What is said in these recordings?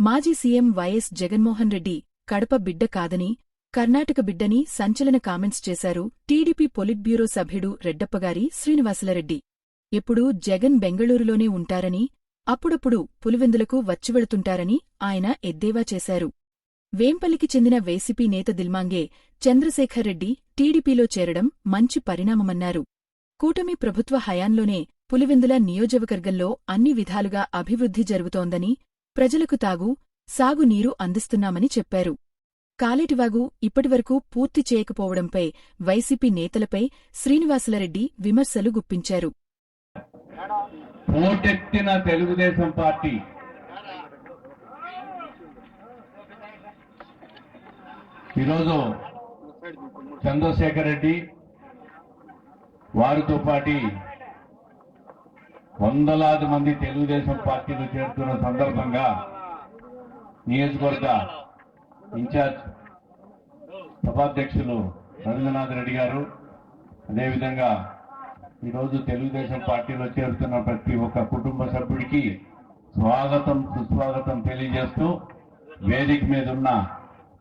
మాజీ CM YS Jaganmohan Reddy Kadapa బిడ్డ కాదని కర్ణాటక బిడ్డని సంచలన కామెంట్స్ చేశారు టీడీపీ పొలిట్ బ్యూరో సభ్యుడు రెడ్డప్పగారి శ్రీనివాసులరెడ్డి. ఎప్పుడూ జగన్ బెంగళూరులోనే ఉంటారని అప్పుడప్పుడు పులివెందులకు వచ్చివెళుతుంటారని ఆయన ఎద్దేవా చేశారు. వేంపల్లికి చెందిన వైసీపీ నేత దిల్మాంగే చంద్రశేఖర్ రెడ్డి టీడీపీలో చేరడం మంచి పరిణామమన్నారు. కూటమి ప్రభుత్వ హయాంలోనే పులివెందుల నియోజకవర్గంలో అన్ని విధాలుగా అభివృద్ధి జరుగుతోందని ప్రజలకు తాగు సాగునీరు అందిస్తున్నామని చెప్పారు. కాలేటివాగు ఇప్పటివరకు పూర్తి చేయకపోవడంపై వైసీపీ నేతలపై శ్రీనివాసులరెడ్డి విమర్శలు గుప్పించారు. పోటెత్తిన తెలుగుదేశం పార్టీ. ఈరోజు చంద్రశేఖర్ రెడ్డి వారితో పాటి వందలాది మంది తెలుగుదేశం పార్టీలో చేరుతున్న సందర్భంగా నియోజకవర్గ ఇన్ఛార్జ్ సభాధ్యక్షులు రవీంద్రనాథ్ రెడ్డి గారు అదేవిధంగా ఈరోజు తెలుగుదేశం పార్టీలో చేరుతున్న ప్రతి ఒక్క కుటుంబ సభ్యుడికి స్వాగతం సుస్వాగతం తెలియజేస్తూ వేదిక మీద ఉన్న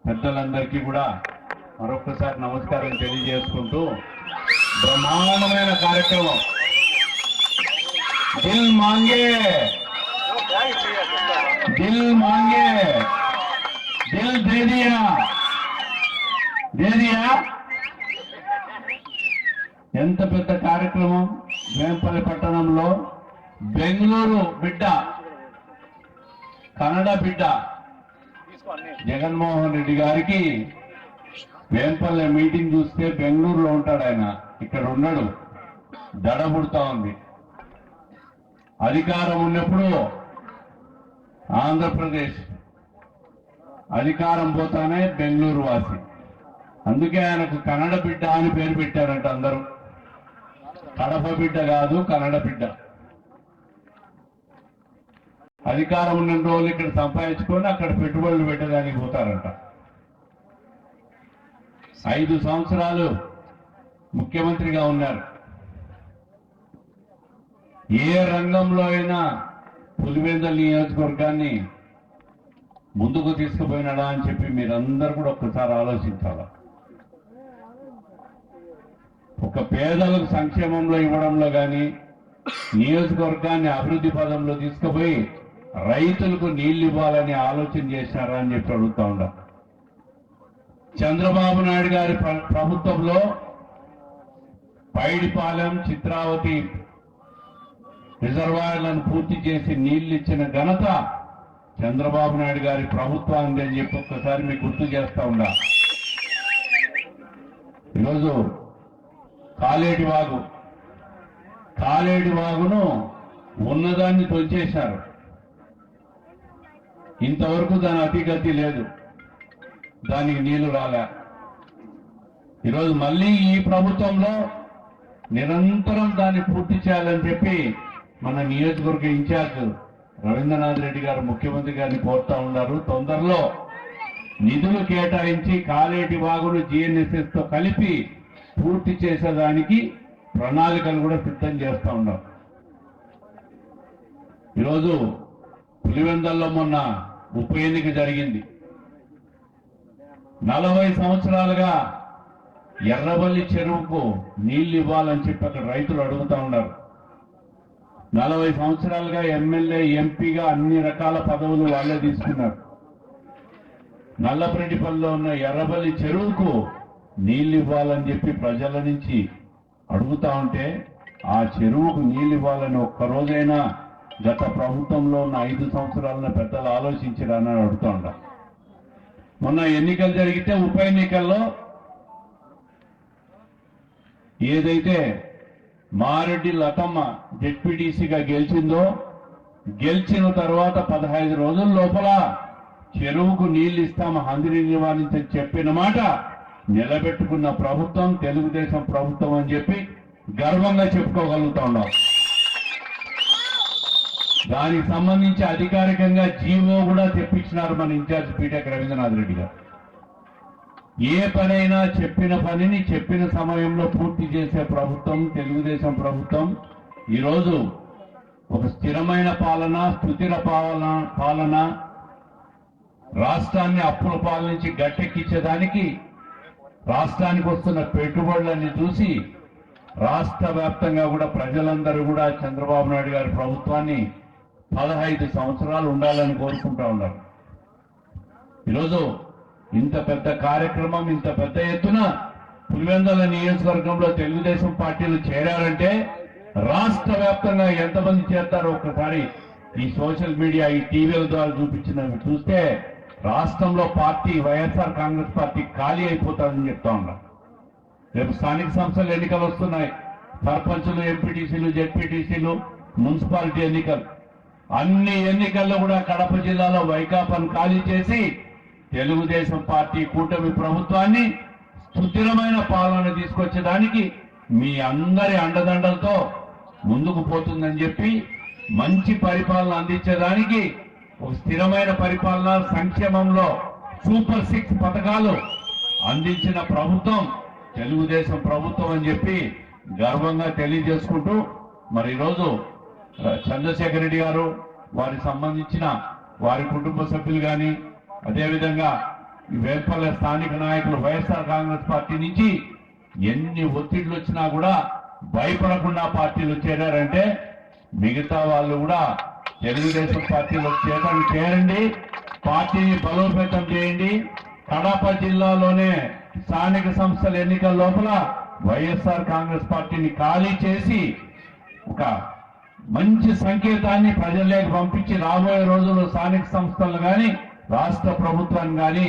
పెద్దలందరికీ కూడా మరొకసారి నమస్కారం తెలియజేసుకుంటూ బ్రహ్మాండమైన కార్యక్రమం దిల్ మాంగే దిల్ మాంగే దిల్ దే దియా ఎంత పెద్ద కార్యక్రమం? వేంపల్లి పట్టణంలో. బెంగళూరు బిడ్డ. కన్నడ బిడ్డ. జగన్మోహన్ రెడ్డి గారికి వేంపల్లె మీటింగ్ చూస్తే బెంగళూరులో ఉంటాడు ఆయన. ఇక్కడ ఉన్నాడు. దడ పుడతా ఉంది. అధికారం ఉన్నప్పుడు ఆంధ్రప్రదేశ్ అధికారం పోతానే బెంగళూరు వాసి. అందుకే ఆయనకు కన్నడ బిడ్డ అని పేరు పెట్టారంట అందరూ. కడప బిడ్డ కాదు కన్నడ బిడ్డ. అధికారం ఉన్న రోజులు ఇక్కడ సంపాదించుకొని అక్కడ పెట్టుబడులు పెట్టడానికి పోతారంట. ఐదు సంవత్సరాలు ముఖ్యమంత్రిగా ఉన్నారు. ఏ రంగంలో అయినా పులివెందల నియోజకవర్గాన్ని ముందుకు తీసుకుపోయినాడా అని చెప్పి మీరందరూ కూడా ఒక్కసారి ఆలోచించాలి? ఒక పేదలకు సంక్షేమంలో ఇవ్వడంలో కానీ నియోజకవర్గాన్ని అభివృద్ధి పదంలో తీసుకుపోయి రైతులకు నీళ్ళు ఇవ్వాలని ఆలోచన చేశారా అని చెప్పి అడుగుతా ఉండ చంద్రబాబు నాయుడు గారి ప్రభుత్వంలో పైడిపాలెం చిత్రావతి రిజర్వాయర్లను పూర్తి చేసి నీళ్ళు ఇచ్చిన ఘనత చంద్రబాబు నాయుడు గారి ప్రభుత్వాన్ని అని చెప్పి ఒక్కసారి మీకు గుర్తు చేస్తా ఉండా ఈరోజు కాలేటి వాగు కాలేటి వాగును ఉన్నదాన్ని తొలిచేశారు. ఇంతవరకు దాని అతిగతి లేదు. దానికి నీళ్ళు రాలే. ఈరోజు మళ్ళీ ఈ ప్రభుత్వంలో నిరంతరం దాన్ని పూర్తి చేయాలని చెప్పి మన నియోజకవర్గ ఇన్ఛార్జ్ రవీంద్రనాథ్ రెడ్డి గారు ముఖ్యమంత్రి గారిని కోరుతా ఉన్నారు. తొందరలో నిధులు కేటాయించి కాలేటి వాగులు జిఎన్ఎస్ఎస్తో కలిపి పూర్తి చేసేదానికి ప్రణాళికలు కూడా సిద్ధం చేస్తూ ఉన్నాం ఈరోజు పులివెందల్లో మొన్న ఉప ఎన్నిక జరిగింది. నలభై సంవత్సరాలుగా ఎర్రబల్లి చెరువుకు నీళ్ళు ఇవ్వాలని చెప్పి అక్కడ రైతులు అడుగుతా ఉన్నారు. నలభై సంవత్సరాలుగా ఎమ్మెల్యే ఎంపీగా అన్ని రకాల పదవులు వాళ్ళే తీసుకున్నారు. నల్లపరెడ్డిపల్లిలో ఉన్న ఎర్రబల్లి చెరువుకు నీళ్ళు ఇవ్వాలని చెప్పి ప్రజల నుంచి అడుగుతా ఉంటే ఆ చెరువుకు నీళ్ళు ఇవ్వాలని ఒక్క రోజైనా గత ప్రభుత్వంలో ఉన్న ఐదు సంవత్సరాలను పెద్దలు ఆలోచించారని అడుగుతా ఉండ. మొన్న ఎన్నికలు జరిగితే ఉప ఎన్నికల్లో ఏదైతే మారెడ్డి లతమ్మ జెడ్పీటీసీగా గెలిచిందో గెలిచిన తర్వాత పదహైదు రోజుల లోపల చెరువుకు నీళ్ళు ఇస్తాము హందిని నివారించని చెప్పిన మాట నిలబెట్టుకున్న ప్రభుత్వం తెలుగుదేశం ప్రభుత్వం అని చెప్పి గర్వంగా చెప్పుకోగలుగుతా. ఉన్నాం దానికి సంబంధించి అధికారికంగా జీవో కూడా తెప్పించినారు మన ఇన్ఛార్జ్ పీటెక్ రవీంద్రనాథ్ రెడ్డి గారు. ఏ పనైనా చెప్పిన పనిని చెప్పిన సమయంలో పూర్తి చేసే ప్రభుత్వం తెలుగుదేశం ప్రభుత్వం ఈరోజు ఒక స్థిరమైన పాలన స్థుతిర పాలన పాలన రాష్ట్రాన్ని అప్పుల పాల నుంచి గట్టెక్కించేదానికి రాష్ట్రానికి వస్తున్న పెట్టుబడులన్నీ చూసి రాష్ట్ర వ్యాప్తంగా కూడా ప్రజలందరూ కూడా చంద్రబాబు నాయుడు గారి ప్రభుత్వాన్ని పదహైదు సంవత్సరాలు ఉండాలని కోరుకుంటా ఉన్నారు. ఈరోజు ఇంత పెద్ద కార్యక్రమం ఇంత పెద్ద ఎత్తున పులివెందుల నియోజకవర్గంలో తెలుగుదేశం పార్టీలు చేరారంటే రాష్ట్ర వ్యాప్తంగా ఎంతమంది చేస్తారో ఒక్కసారి ఈ సోషల్ మీడియా ఈ టీవీల ద్వారా చూపించినవి చూస్తే రాష్ట్రంలో పార్టీ వైఎస్ఆర్ కాంగ్రెస్ పార్టీ ఖాళీ అయిపోతారని చెప్తా ఉన్నా. రేపు స్థానిక సంస్థలు ఎన్నికలు వస్తున్నాయి. సర్పంచులు ఎంపీటీసీలు జెడ్పీటీసీలు మున్సిపాలిటీ ఎన్నికలు. అన్ని ఎన్నికల్లో కూడా కడప జిల్లాలో వైకాపాను ఖాళీ చేసి తెలుగుదేశం పార్టీ కూటమి ప్రభుత్వాన్ని సుస్థిరమైన పాలన తీసుకొచ్చేదానికి మీ అందరి అండదండలతో ముందుకు పోతుందని చెప్పి మంచి పరిపాలన అందించేదానికి ఒక స్థిరమైన పరిపాలన సంక్షేమంలో సూపర్ సిక్స్ పథకాలు అందించిన ప్రభుత్వం తెలుగుదేశం ప్రభుత్వం అని చెప్పి గర్వంగా తెలియజేసుకుంటూ మరి ఈరోజు చంద్రశేఖర్ రెడ్డి గారు వారికి సంబంధించిన వారి కుటుంబ సభ్యులు కానీ అదేవిధంగా ఈ వేపల్లె స్థానిక నాయకులు వైఎస్ఆర్ కాంగ్రెస్ పార్టీ నుంచి ఎన్ని ఒత్తిళ్ళు వచ్చినా కూడా భయపడకుండా పార్టీలు చేరారంటే మిగతా వాళ్ళు కూడా తెలుగుదేశం పార్టీలో చేరడం చేరండి పార్టీని బలోపేతం చేయండి. కడప జిల్లాలోనే స్థానిక సంస్థల ఎన్నికల లోపల వైఎస్ఆర్ కాంగ్రెస్ పార్టీని ఖాళీ చేసి ఒక మంచి సంకేతాన్ని ప్రజల్లోకి పంపించి రాబోయే రోజుల్లో స్థానిక సంస్థలు కానీ రాష్ట్ర ప్రభుత్వాన్ని కానీ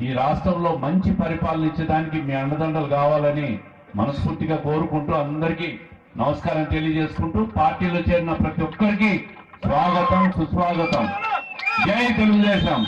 ఈ రాష్ట్రంలో మంచి పరిపాలన ఇచ్చేదానికి మీ అండదండలు కావాలని మనస్ఫూర్తిగా కోరుకుంటూ అందరికీ నమస్కారం తెలియజేసుకుంటూ పార్టీలో చేరిన ప్రతి ఒక్కరికి స్వాగతం సుస్వాగతం. జై తెలుగుదేశం.